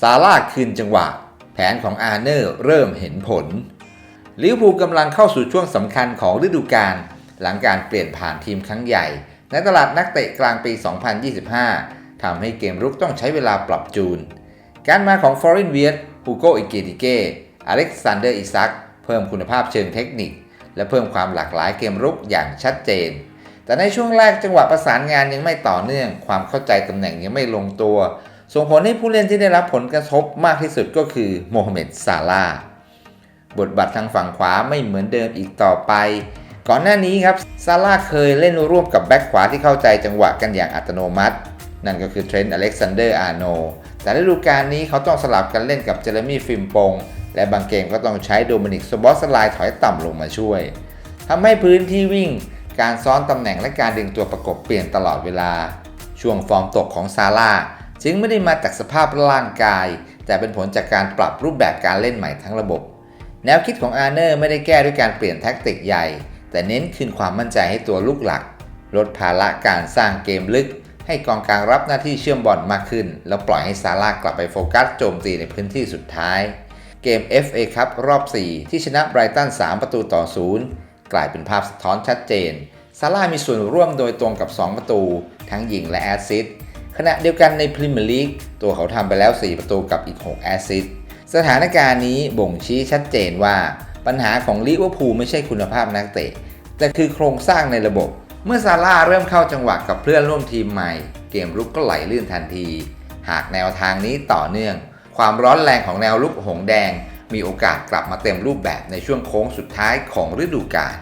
ซาร่าคืนจังหวะ แผนของอาร์เนอร์เริ่มเห็นผลลิเวอร์พูลกำลังเข้าสู่ช่วงสำคัญของฤดูกาลหลังการเปลี่ยนผ่านทีมครั้งใหญ่ ในตลาดนักเตะกลางปี 2025 ทำให้เกมรุกต้องใช้เวลาปรับจูน การมาของฟอรินเวียตฮูโกอิเกติเกอเล็กซานเดอร์อิซัก เพิ่มคุณภาพเชิงเทคนิค และเพิ่มความหลากหลายเกมรุกอย่างชัดเจน แต่ในช่วงแรกจังหวะประสานงานยังไม่ต่อเนื่อง ความเข้าใจตำแหน่งยังไม่ลงตัว ส่งผลให้ผู้เล่นที่ได้รับผลกระทบมากที่สุดก็คือโมฮัมเหม็ดซาลาบทบาททางฝั่งขวาไม่เหมือนเดิมอีกต่อไป ก่อนหน้านี้ครับซาร่าเคยเล่นร่วมกับแบ็คขวาที่เข้าใจจังหวะกันอย่างอัตโนมัติ นั่นก็คือเทรนต์อเล็กซานเดอร์อาร์โนแต่ฤดูกาลนี้เขาต้องสลับกันเล่นกับเจเรมี่ฟิมปง และบางเกมก็ต้องใช้โดมินิกสบอสไลน์ถอยต่ำลงมาช่วยทำให้พื้นที่วิ่ง การซ้อนตำแหน่งและการดึงตัวประกบเปลี่ยนตลอดเวลา ช่วงฟอร์มตกของซาร่า จึงไม่ได้มาจากสภาพร่างกาย แต่เป็นผลจากการปรับรูปแบบการเล่นใหม่ทั้งระบบ แนวคิดของอาร์เนอร์ไม่ได้แก้ด้วยการเปลี่ยนแท็กติกใหญ่ แต่เน้นคืนความมั่นใจให้ตัวลูกหลัก ลดภาระการสร้างเกมลึก ให้กองกลางรับหน้าที่เชื่อมบอลมากขึ้น แล้วปล่อยให้ซาร่ากลับไปโฟกัสโจมตีในพื้นที่สุดท้าย เกม FA ครับรอบ 4 ที่ชนะไบรตัน 3 ประตูต่อ 0 กลายเป็นภาพสะท้อนชัดเจนซาร่ามีส่วนร่วมโดยตรงกับ 2 ประตู ทั้งยิงและแอสซิสต์ ขณะเดียวกันในพรีเมียร์ลีกตัวเขาทำไปแล้ว 4 ประตูกับอีก 6 แอสซิสต์สถานการณ์นี้บ่งชี้ชัดเจนว่าปัญหาของลิเวอร์พูลไม่ใช่คุณภาพนักเตะ แต่คือโครงสร้างในระบบ เมื่อซาร่าเริ่มเข้าจังหวะกับเพื่อนร่วมทีมใหม่ เกมรุกก็ไหลลื่นทันที หากแนวทางนี้ต่อเนื่อง ความร้อนแรงของแนวลุกหงแดง มีโอกาสกลับมาเต็มรูปแบบในช่วงโค้งสุดท้ายของฤดูกาล